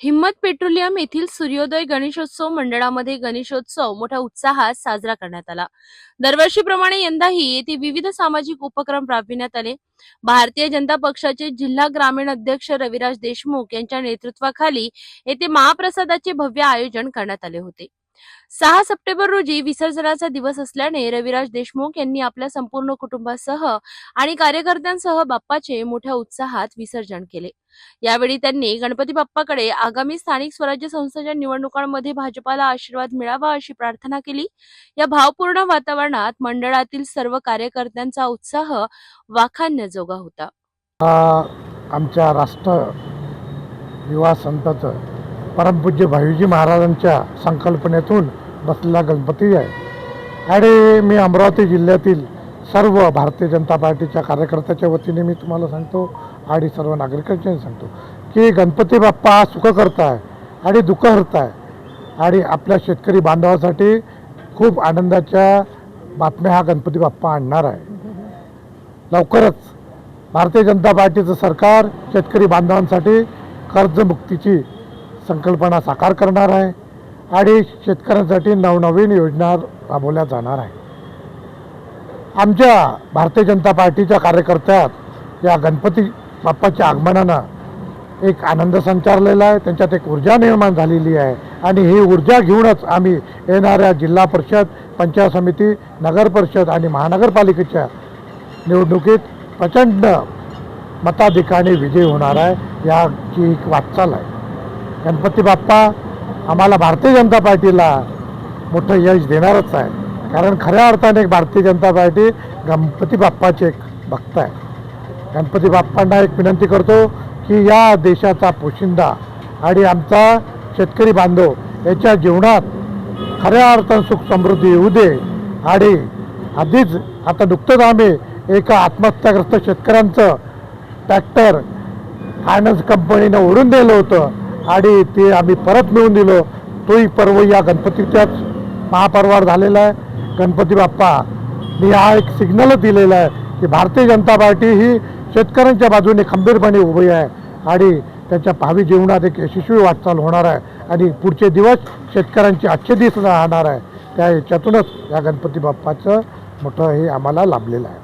हिम्मत पेट्रोलियम येथील सूर्योदय गणेशोत्सव मंडळामध्ये गणेशोत्सव मोठ्या उत्साहात साजरा करण्यात आला. दरवर्षीप्रमाणे यंदाही येथे विविध सामाजिक उपक्रम राबविण्यात आले. भारतीय जनता पक्षाचे जिल्हा ग्रामीण अध्यक्ष रविराज देशमुख यांच्या नेतृत्वाखाली येथे महाप्रसादाचे भव्य आयोजन करण्यात आले होते. सहा सप्टेंबर रोजी विसर्जनाचा दिवस असल्याने रविराज देशमुख यांनी आपल्या संपूर्ण कुटुंबासह आणि कार्यकर्त्यांसह बाप्पाचे मोठ्या उत्साहात विसर्जन केले. यावेळी त्यांनी गणपती बाप्पाकडे आगामी स्थानिक स्वराज्य संस्थेच्या निवडणुकांमध्ये भाजपाला आशीर्वाद मिळावा अशी प्रार्थना केली. या भावपूर्ण वातावरणात मंडळातील सर्व कार्यकर्त्यांचा उत्साह वाखाणण्याजोगा होता. आमच्या राष्ट्र युवा संतचं परमपूज्य भाईजी महाराजांच्या संकल्पनेतून बसलेला गणपती आहे. आणि मी अमरावती जिल्ह्यातील सर्व भारतीय जनता पार्टीच्या कार्यकर्त्याच्या वतीने मी तुम्हाला सांगतो आणि सर्व नागरिकांच्याही सांगतो की गणपती बाप्पा हा सुखकर्ता आहे आणि दुःखहर्ता आहे आणि आपल्या शेतकरी बांधवासाठी खूप आनंदाच्या बातम्या हा गणपती बाप्पा आणणार आहे. लवकरच भारतीय जनता पार्टीचं सरकार शेतकरी बांधवांसाठी कर्जमुक्तीची संकल्पना साकार करणार आहे आणि शेतकऱ्यांसाठी नवनवीन योजना राबवल्या जाणार आहे. आमच्या भारतीय जनता पार्टीच्या कार्यकर्त्यात या गणपती बाप्पाच्या आगमनानं एक आनंद संचारलेला आहे. त्यांच्यात एक ऊर्जा निर्माण झालेली आहे आणि ही ऊर्जा घेऊनच आम्ही येणाऱ्या जिल्हा परिषद पंचायत समिती नगर परिषद आणि महानगरपालिकेच्या निवडणुकीत प्रचंड मताधिकाने विजय होणार आहे. याची एक वाटचाल आहे. गणपती बाप्पा आम्हाला भारतीय जनता पार्टीला मोठं यश देणारच आहे. कारण खऱ्या अर्थाने एक भारतीय जनता पार्टी गणपती बाप्पाचे एक भक्त आहे. गणपती बाप्पांना एक विनंती करतो की या देशाचा पोशिंदा आणि आमचा शेतकरी बांधव याच्या जीवनात खऱ्या अर्थानं सुख समृद्धी येऊ दे आणि आधीच आता नुकतंच आम्ही एका आत्महत्याग्रस्त शेतकऱ्यांचं ट्रॅक्टर फायनान्स कंपनीनं ओढून दिलं होतं. आणि ते आम्ही परत मिळून दिलो. तोही पर्व या गणपतीच्याच महापरवार झालेला आहे. गणपती बाप्पा मी हा एक सिग्नलच दिलेला आहे की भारतीय जनता पार्टी ही शेतकऱ्यांच्या बाजूने खंबीरपणे उभी आहे आणि त्यांच्या भावी जीवनात एक यशस्वी वाटचाल होणार आहे आणि पुढचे दिवस शेतकऱ्यांचे अच्छे दिवस राहणार आहे. त्या याच्यातूनच या गणपती बाप्पाचं मोठं हे आम्हाला लाभलेलं आहे.